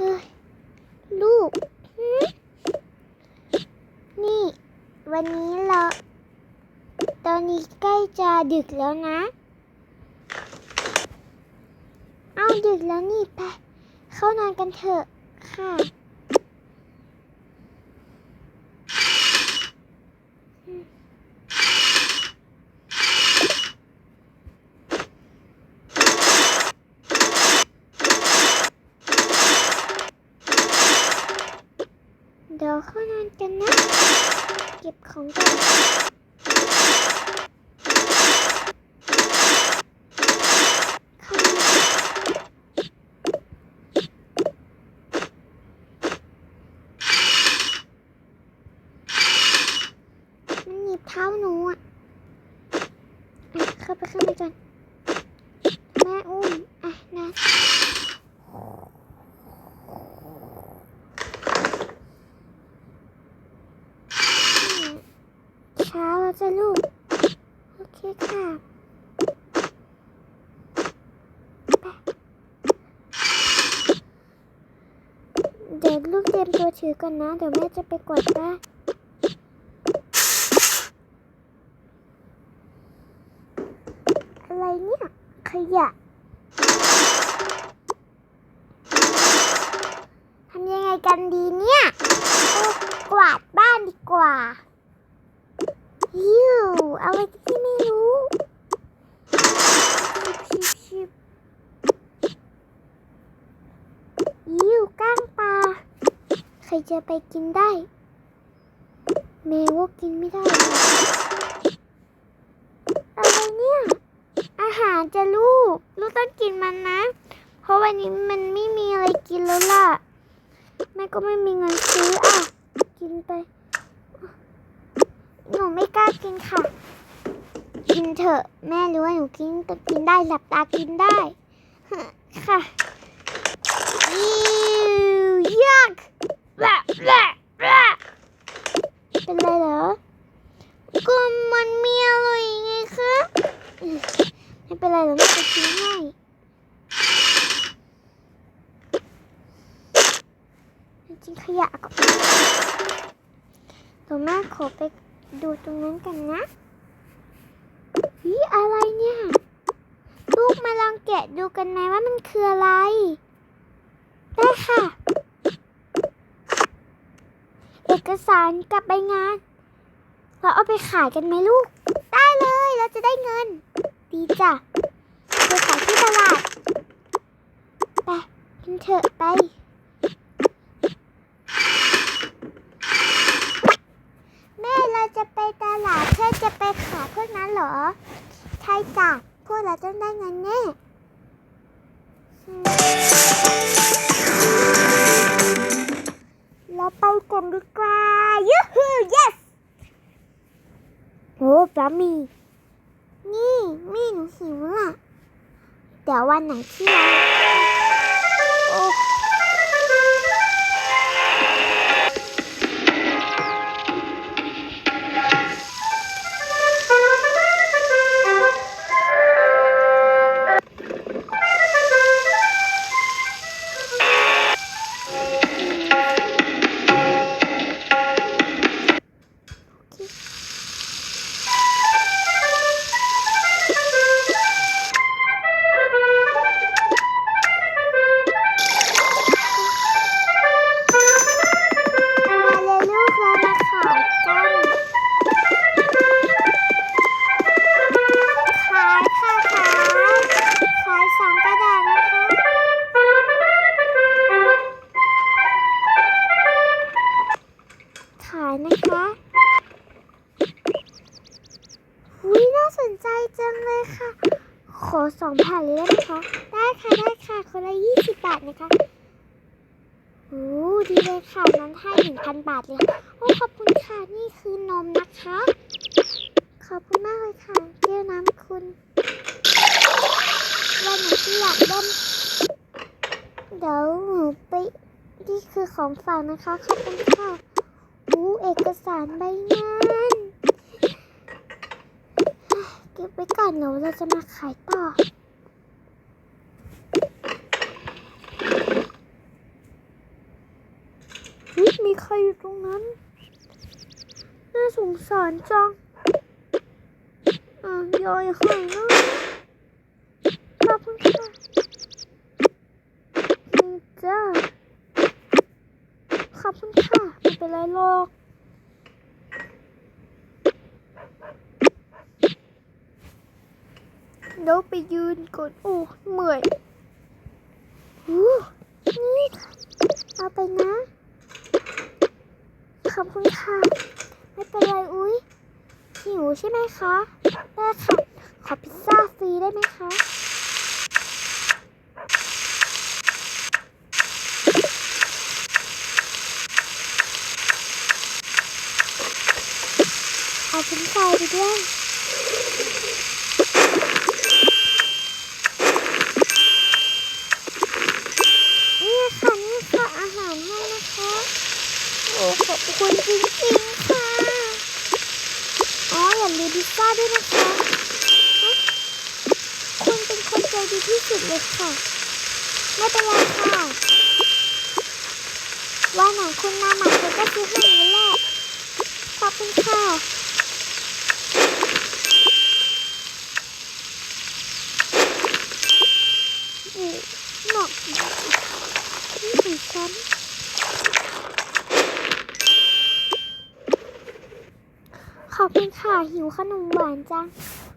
ลูก นี่ วันนี้เรา ตอนนี้ใกล้จะดึกแล้วนะ เอาดึกแล้วนี่ไป เข้านอนกันเถอะค่ะ ดี๋ยวเข้านอนกันนะ เก็บของก่อนเข้านอนมันหนีบเท้าหนูอะเข้าไปข้างในก่อนแม่อุ้มอะนะเช้าแล้ว จะลูก โอเคค่ะเดี๋ยวลูกเตรียมตัวถือก่อนนะ เดี๋ยวแม่จะไปกวาดบ้านอะไรเนี่ย ขยะทำยังไงกันดีเนี่ย กวาดบ้านดีกว่า ยิวอาไว้ที่ไม่รู้ชิบชิบยิวก้างปลาใครจะไปกินได้แมวก็กินไม่ได้อะไรเนี่ย อาหารจะลูก ลูกต้องกินมันนะ เพราะวันนี้มันไม่มีอะไรกินแล้วล่ะ แม่ก็ไม่มีเงินซื้ออะ กินไป หนูไม่กล้ากินค่ะ กินเถอะ แม่รู้ว่าหนูกินก็กินได้หลับตากินได้ ค่ะอิวยักแบะแบะแบะเป็นไรเหรอ ก็มันมีอร่อยไงคะอืมไม่เป็นไรเดี๋ยวแม่จะกินให้จริงขยะก็เดี๋ยวแม่ขอไปดูตรงนั้นกันนะวิอะไรเนี่ย ลูกมาลองแกะดูกันไหมว่ามันคืออะไร ได้ค่ะ เอกสารกับใบงาน เราเอาไปขายกันไหมลูก ได้เลยเราจะได้เงิน ดีจ้ะไปขายที่ตลาด ไปกันเถอะไป แม่เราจะไปตลาดเพื่อจะไปขายพวกนั้นเหรอ ใช่จ้ะพวกเราต้องได้เงินแน่ามี นี่มีหนูหิวล่ะ เดี๋ยววันไหนที่เรา เลยได้ไหมคะ ได้ค่ะได้ค่ะ คนละยี่สิบบาทนะคะโอ้ดีเลยค่ะนั้นให้หนึ่งพันบาทเลยโอ้ขอบคุณค่ะ นี่คือนมนะคะ ขอบคุณมากเลยค่ะแก้วน้ำคุณ วันไหนที่อยากเล่นเดี๋ยวหนูไปนี่คือของฝากนะคะ ขอบคุณค่ะอู้เอกสารใบงานเก็บไว้ก่อนเดี๋ยวเราจะมาขายต่อ น ใครอยู่ตรงนั้น น่าสงสารจังอะยอยหายนะขอบคุณค่ะนี่จ้าขอบคุณค่ะไม่เป็นไรหรอกเดี๋ยวไปยืนก่อนโอ้เหมื่อยอู้นี่เอาไปนะ ขอบคุณค่ะ ไม่เป็นไรอุ้ยหิวใช่ไหมคะได้ค่ะขอพิซซ่าฟรีได้ไหมคะเอาพิซซ่าไปด้วย นี่ค่ะนี่ค่ะอาหารให้นะคะ โอ้ขอบคุณจริงๆค่ะ อ๋ออย่าลืมพิซซ่าด้วยนะคะฮะคุณเป็นคนใจดีที่ สุดเลยค่ะ ไม่เป็นไรค่ะวันไหนังคุณมาใหม่ฉันก็ซื้อให้นี่แหละขอบคุณค่ะหนักนี่ของฉันขอบคุณค่ะหิวขนมหวานจัง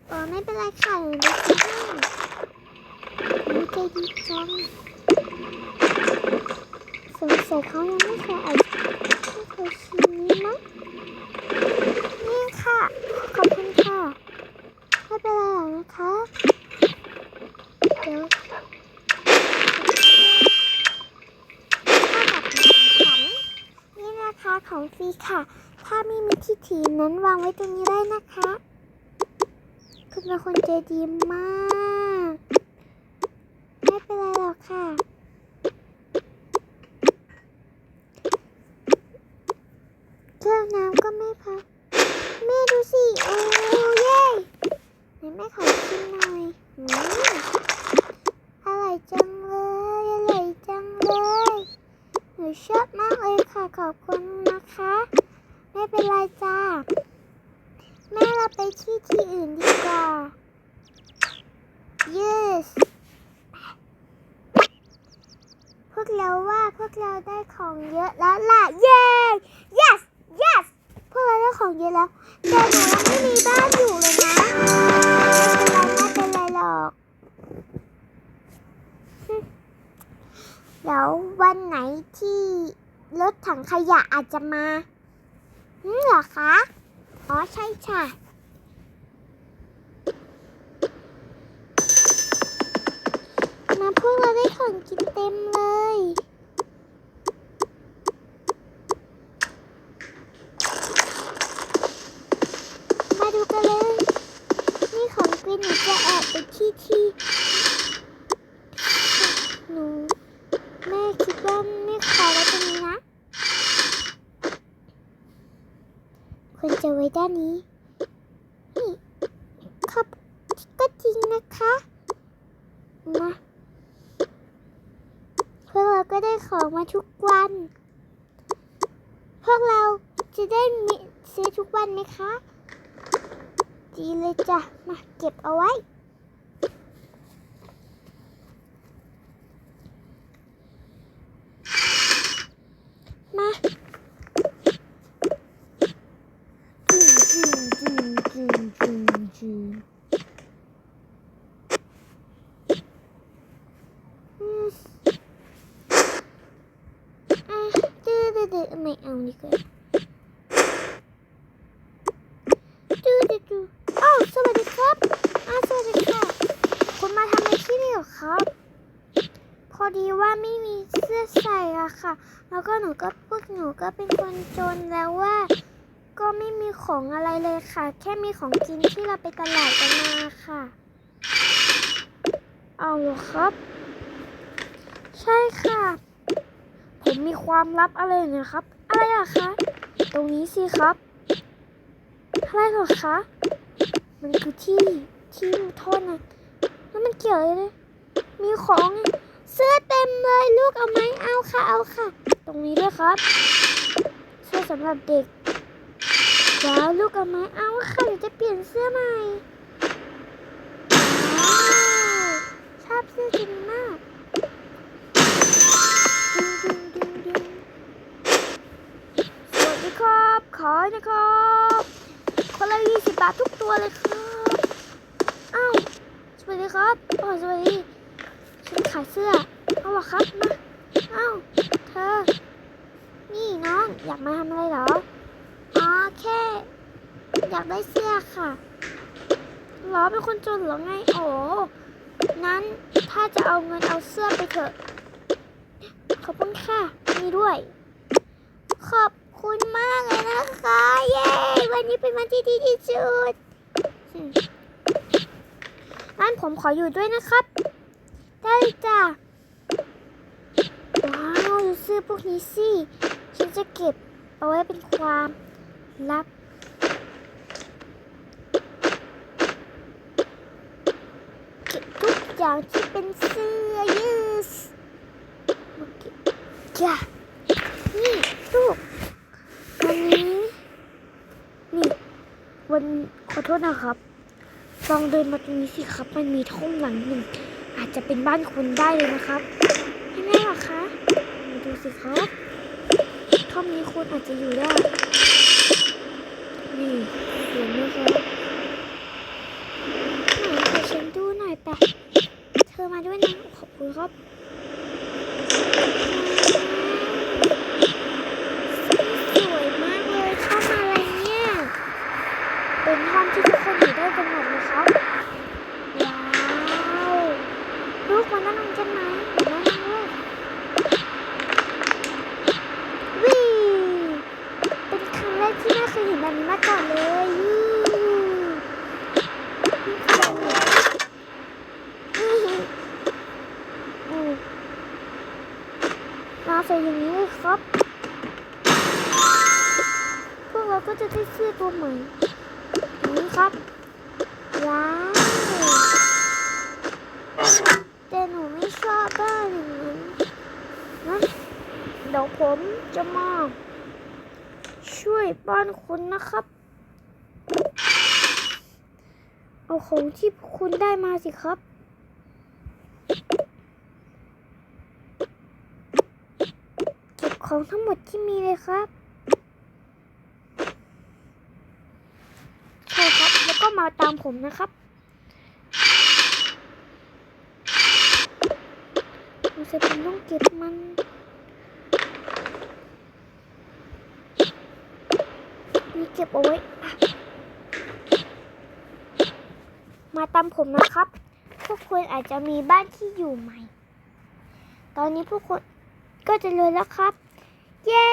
เออไม่เป็นไรค่ะเดี๋ยวจะซื้อให้นี่ใจังสงสัยเขายังไม่เคยอ่านไม่เคยชิมนี้มั้งนี่ค่ะ ขอบคุณค่ะ ไม่เป็นไรหรอกนะคะ เดี๋ยวข้าวกับของนี่นะคะของฟรีค่ะ ถ้าไม่มีที่ถีนั้นวางไว้ตรงนี้ได้นะคะ คุณเป็นคนใจดีมาก ไม่เป็นไรหรอกค่ะ เครื่องน้ำก็ไม่พักแม่ดูสิ โอ้เย้ไหนแม่ ขอชิมหน่อยอืมอร่อยจังเลย อร่อยจังเลย หนูชอบมากเลยค่ะ ขอบคุณนะคะ ไม่เป็นไรจ้า แม่เราไปที่ที่อื่นดีกว่า yes พวกเราว่าพวกเราได้ของเยอะแล้วล่ะ เย้ yes yes พวกเราได้ของเยอะแล้ว แต่หนูยังไม่มีบ้านอยู่เลย อกเดี๋ยววันไหนที่รถถังขยะอาจจะมาเหรอคะ อ๋อใช่ค่ะมาพวกเราได้ของกินเต็มเลย มาดูกันเลย นี่ของกินหนูจะแอบไปที่ที่หนู แม่คิดว่าไม่ขอไว้ตรงนี้นะควรจะไว้ด้านนี้ นี่ครับก็จริงนะคะมาพวกเราก็ได้ของมาทุกวัน พวกเราจะได้มีซื้อทุกวันไหมคะ ดีเลย จ้ะ มาเก็บเอาไว้ มาจึงจึงจึงจึงจึงจึงอืมอะดื้อดื้อดื้อไม่เอาดีกว่าดื้อดื้อดื้ออ้าวสวัสดีครับอ้าวสวัสดีค่ะ คุณมาทำอะไรที่นี่เหรอครับ พอดีว่าไม่มีเสื้อใส่อะค่ะ แล้วก็หนูก็พวกหนูก็เป็นคนจนแล้วว่า ก็ไม่มีของอะไรเลยค่ะ แค่มีของกินที่เราไปตลาดกันมาค่ะ เอาเหรอครับ ใช่ค่ะ ผมมีความลับอะไรนะครับ อะไรอะคะ ตรงนี้สิครับ อะไรเหรอคะ มันคือที่ที่โทษนนะแล้วมันเกี่ยวอะไรเลยมีของไง เสื้อเต็มเลยลูกเอาไหมเอาค่ะเอาค่ะ ตรงนี้ด้วยครับ เสื้อสำหรับเด็กว้าวลูกเอาไหมเอาค่ะเดี๋ยวจะเปลี่ยนเสื้อใหม่ชอบเสื้อจริงมากสวัสดีครับขายนะครับ คนละยี่สิบบาททุกตัวเลยครับ อ้าว สวัสดีครับอ๋อสวัสดี ฉันขายเสื้อเอาเหรอครับมาอ้าเธอ นี่น้องอยากมาทำอะไรเหรออ๋อแค่ อยากได้เสื้อค่ะหรอเป็นคนจนเหรอไงโอ้นั้นถ้าจะเอาเงินเอาเสื้อไปเถอะ ขอบคุณค่ะมีด้วย ขอบคุณมากเลยนะคะ เย้ วันนี้เป็นวันที่ดีที่สุดงั้นผมขออยู่ด้วยนะครับ ได้จ้ะว้าวดูเสื้อพวกนี้สิฉันจะเก็บเอาไว้เป็นความลับเก็บทุกอย่างที่เป็นเสื้อยืดมาเก็บจ้ะนี่ลูกวันนี้นี่วันขอโทษนะครับลองเดินมาตรงนี้สิครับ มันมีห้องหลังหนึ่ง จะเป็นบ้านคุณได้เลยนะครับไม่แน่หรอคะมาดูสิครับห้องนี้คุณอาจจะอยู่ได้นี่เห็นไหมครับไหนขอฉันดูหน่อยไปะเธอมาด้วยนะขอบคุณครับสวยมากเลยชอบอะไรเนี่ยเป็นห้องที่ทุกคนอยู่ได้กันหมดเลยครับ ว้าว ลูก มานั่งกันไหมมานั่งลูกวิเป็นครั้งแรกที่แม่เคยเห็นแบบนี้มาก่อนเลยมมาใส่อย่างนี้เลยครับ พวกเราก็จะได้เสื้อตัวใหม่ คุณนะครับ เอาของที่คุณได้มาสิครับ เก็บของทั้งหมดที่มีเลยครับใช่ครับ แล้วก็มาตามผมนะครับเราจะเป็นต้องเก็บมัน มีเก็บเอาไว้ มาตามผมนะครับ พวกคุณอาจจะมีบ้านที่อยู่ใหม่ ตอนนี้พวกคุณก็จะรวยแล้วครับ เย้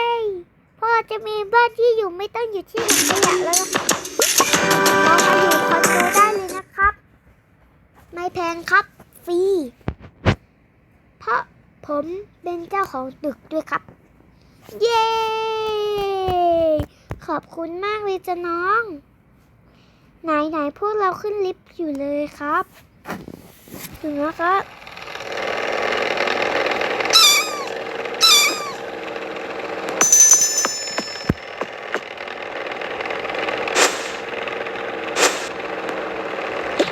พวกเราจะมีบ้านที่อยู่ไม่ต้องอยู่ที่หลุมขยะแล้วนะครับเรามาอยู่คอนโดได้เลยนะครับ ไม่แพงครับ ฟรี เพราะผมเป็นเจ้าของตึกด้วยครับ เย้ ขอบคุณมากเลยจ้ะน้อง ไหนไหนพวกเราขึ้นลิฟต์อยู่เลยครับ ถึงแล้วครับ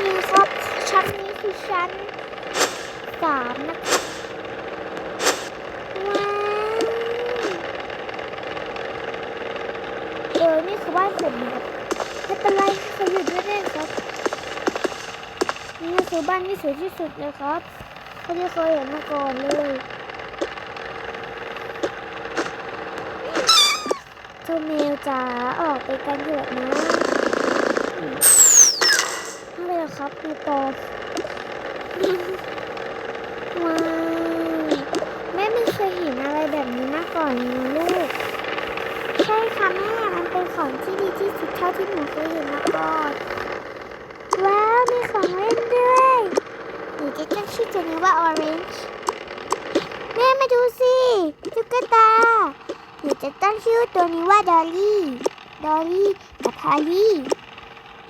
นี่ครับชั้นนี้คือชั้นสามนะครับ ว้าวเออ นี่คือ บ้านผมนะครับไม่เป็นไรเขาอยู่ด้วยได้ครับนี่คือบ้านที่สวยที่สุดเลยครับเขาที่เคยเห็นมาก่อนเลยเจ้าแมวจ๋าออกไปกันเถอะนะอืมไม่เป็นไรครับแมวปอมว้าวแม่ไม่เคยเห็นอะไรแบบนี้มาก่อนเลยนะลูก ใช่ค่ะแม่ ของที่ดีที่สุดเท่าที่หนูเคยเห็นมาก่อนว้าว มีของเล่นด้วยหนูจะตั้งชื่อตัวนี้ว่า Orange แม่มาดูสิตุ๊กตาหนูจะตั้งชื่อตัวนี้ว่า Dolly Dolly กับ Polly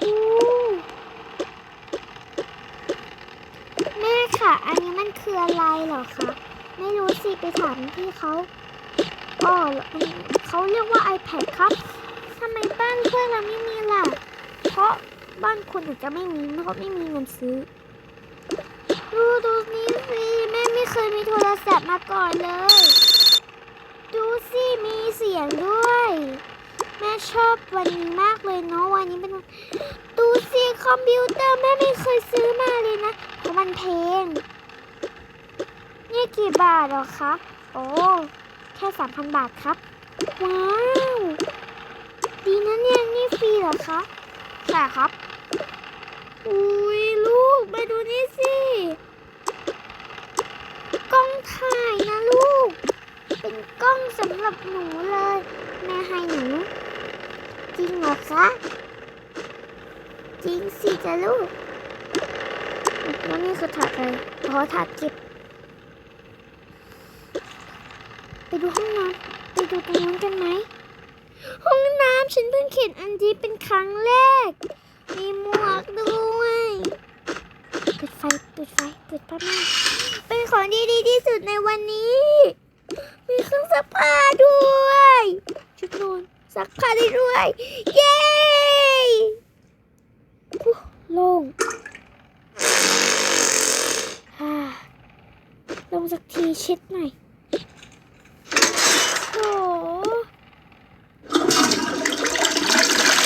อู้แม่ค่ะ อันนี้มันคืออะไรเหรอคะไม่รู้สิ ไปถามพี่เขาอ๋อเขาเรียกว่า iPad ครับ ทำไมบ้านเพื่อนเราไม่มีล่ะ เพราะบ้านคุณอาจจะไม่มีเพราะไม่มีเงินซื้อ ดูดูนี่สิแม่ไม่เคยมีโทรศัพท์มาก่อนเลย ดูสิมีเสียงด้วย แม่ชอบวันนี้มากเลยเนาะวันนี้เป็นดูสิคอมพิวเตอร์แม่ไม่เคยซื้อมาเลยนะเพราะมันแพงนี่กี่บาทหรอคะ โอ้ แค่สามพันบาทครับ ว้าว ดีนะเนี่ยนี่ฟรีเหรอ คะใช่ครับ อุ้ยลูกมาดูนี่สิกล้องถ่ายนะลูก เป็นกล้องสำหรับหนูเลยแม่ให้หนู จริงเหรอคะจริงสิจ้ะลูกแล้วนี่คือถาดอะไรอ๋อถาดเก็บ ไปดูห้องน้ำไปดูตรงนู้นกันไหม ฉันเพิ่งเขียนอันนี้เป็นครั้งแรก มีหมวกด้วยปิดไฟปิดไฟปิดผ้าม่านเป็นของดีดีที่สุดในวันนี้ มีเครื่องซักผ้าด้วยชุดนอนซักผ้าได้ด้วย เย้โล่งฮ่าลงสักทีเช็ดหน่อยโอ้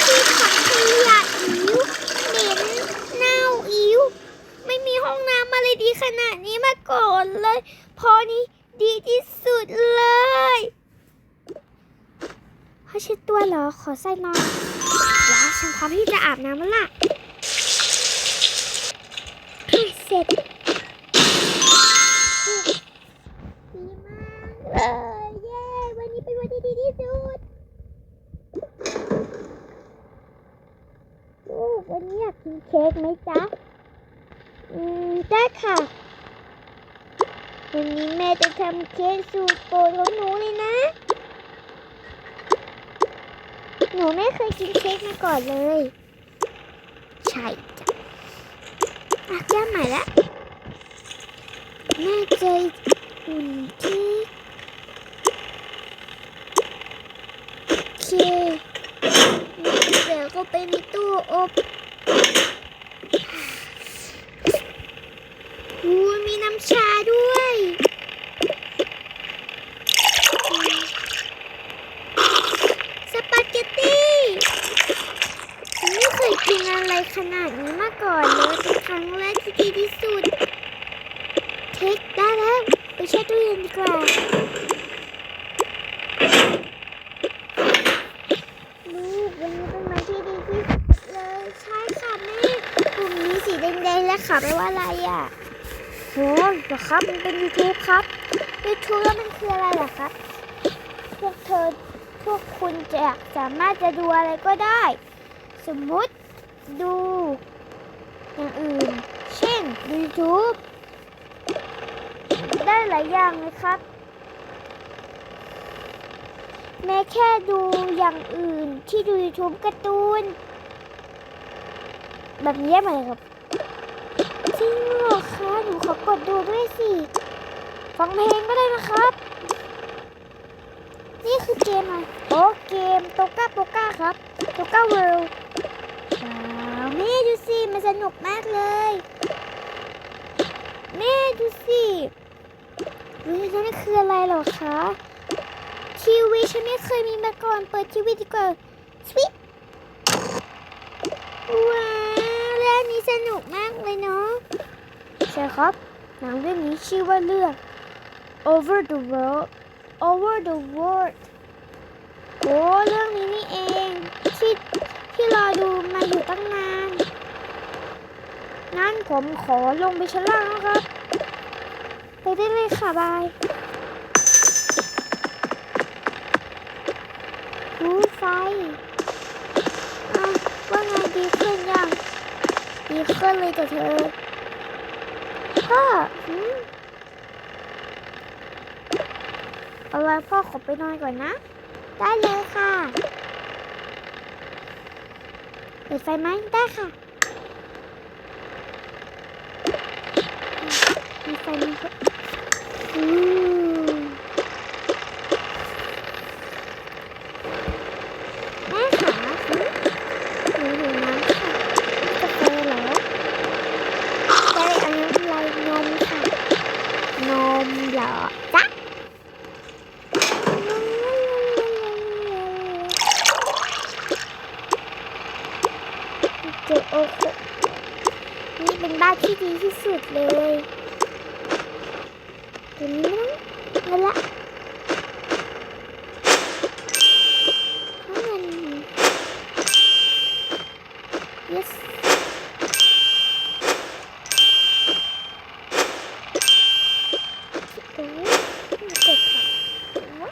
ที่ถังขยะอิ๋วเหม็นเน่าอิ๋วไม่มีห้องน้ำอะไรดีข นาดนี้มาก่อนเลย พอนี้ดีที่สุดเลยเขาเช็ดตัวเหรอ ขอใส่นอนว้าวฉันพร้อมที่จะอาบน้ำแล้วล่ะอะ เสร็จดีมากเลยเย้ วันนี้เป็นวันที่ดีที่สุดลูกวันนี้อยากกินเค้กไหมจ๊ะ อืมได้ค่ะ วันนี้แม่จะทำเค้กสูตรโปรดของหนูเลยนะ หนูไม่เคยกินเค้กมาก่อนเลย ใช่จ้ะอะแก้ใหม่ละแม่ใจอุ่นเค้กเคเดี๋ยวก็ไปในตู้อบอู้มีน้ำชาด้วย สปาเกตตี้ฉันไม่เคยกินอะไร ขนาดนี้มาก่อนเลยเป็นครั้งแรกที่ดีที่สุดเค้กได้แล้วไปแช่ตู้เย็นดีกว่าลูกวันนี้เป็นวันที่ดีที่สุดเลยใช่ค่ะแม่กลุ่มนี้สีแดงๆและขาแปลว่าอะไรอะโหเหรอครับมันเป็น YouTube ครับ YouTube แล้วมันคืออะไรเหรอครับพวกเธอพวกคุณจะสามารถจะดูอะไรก็ได้ สมมุติ ดู อย่างอื่น เช่น YouTube ได้หลายอย่างเลยครับ แม้แค่ดูอย่างอื่นที่ดู YouTube การ์ตูน แบบนี้ไหมครับจริงเหรอคะหนูขอกดดูด้วยสิ ฟังเพลงก็ได้นะครับ นี่คือเกมอะไรโอ้เกมโตก้าโตก้าครับโตก้าเวิลด์ สิมันสนุกมากเลยแม่ดูสิวินั่นคืออะไรหรอคะทีวีฉันไม่เคยมีมาก่อนเปิดทีวีดีกว่าสวิตว้าวเรื่องนี้สนุกมากเลยเนาะใช่ครับหนังเรื่องนี้ชื่อว่าเรื่อง Over the World Over the World โอ้เรื่องนี้นี่เองที่ที่รอดูมาอยู่ตั้งนาน งั้นผมขอลงไปชั้นล่างนะครับ ไปได้เลยค่ะบายหูไฟอะว่าไงดีขึ้นยัง ดีขึ้นเลยจ้ะเธอพ่อเอาไว้พ่อขอไปนอนก่อนนะ ได้เลยค่ะ เปิดไฟไหมได้ค่ะ มีไฟมีไฟอืม ที่ดีที่สุดเลยตัวนี้ไม่ต้องเอาละเพราะมัน yes ตรงนี้มันกดค่ะเห็นไหม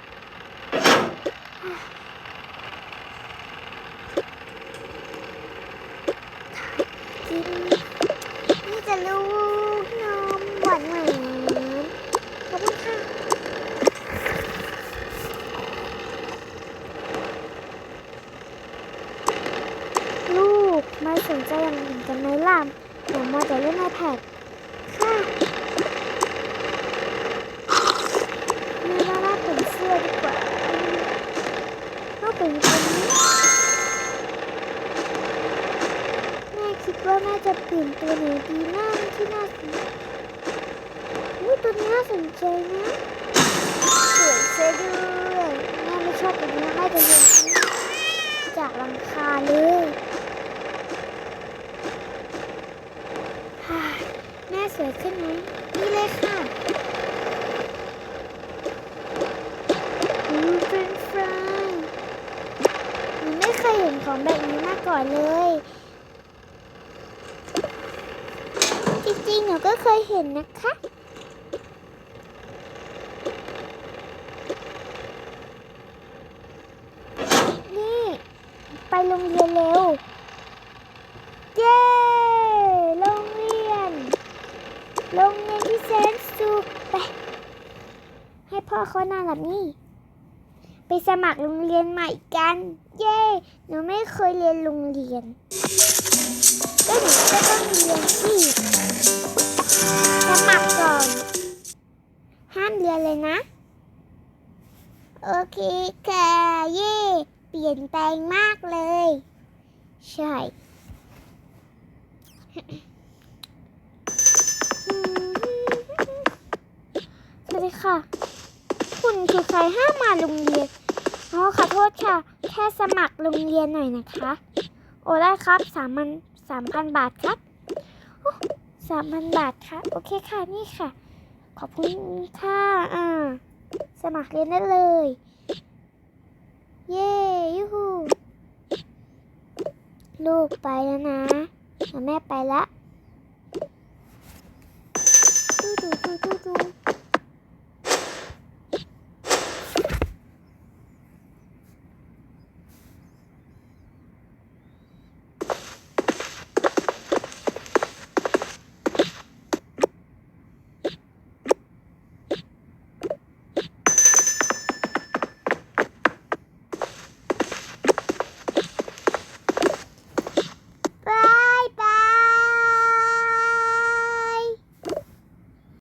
กินนี่จะลูกนมหวานหวานขอบคุณค่ะลูกไม่สนใจอย่างอื่นกันไหมล่ะอย่ามัวแต่เล่นไอแพดค่ะแม่ว่าว่าเป็นเสื้อดีกว่าก็เป็นตัวนี้ แม่คิดว่าแม่จะเปลี่ยนตัวไหนดีหน้าที่น่าสนใจอุ๊ยตัวนี้น่าสนใจนะสวยซะด้วยแม่ไม่ชอบตัวนี้แม่จะโยนทิ้งจากหลังคาเลยฮ่าแม่สวยขึ้นไหมนี่เลยค่ะอืมเป็นฟรายหนูไม่เคยเห็นของแบบนี้มาก่อนเลย จริงๆ หนูก็เคยเห็ นะคะ นี่ ไปโรงเรียนเร็ว เย้โรงเรียน โรงเรียนที่แสนสุขไป ให้พ่อเขานั่งแบบนี้ไปสมัครโรงเรียนใหม่กัน เย้ หนูไม่เคยเรียนโรงเรียนก็หนูก็ต้องเรียนสิ สมัครก่อน ห้ามเรียนเลยนะ โอเคค่ะเย่เปลี่ยนแปลงมากเลย ใช่สวัสดีค่ะ คุณคือใครห้ามมาโรงเรียนอ๋อขอโทษค่ะ แค่สมัครโรงเรียนหน่อยนะคะ โอ้ได้ครับสามพันสามพันบาทครับ สามพันบาทค่ะ โอเคค่ะนี่ค่ะ ขอบคุณค่ะอ่า สมัครเรียนได้เลย เย้ยูฮูลูกไปแล้วนะแม่ไปละดูดูดูดูดู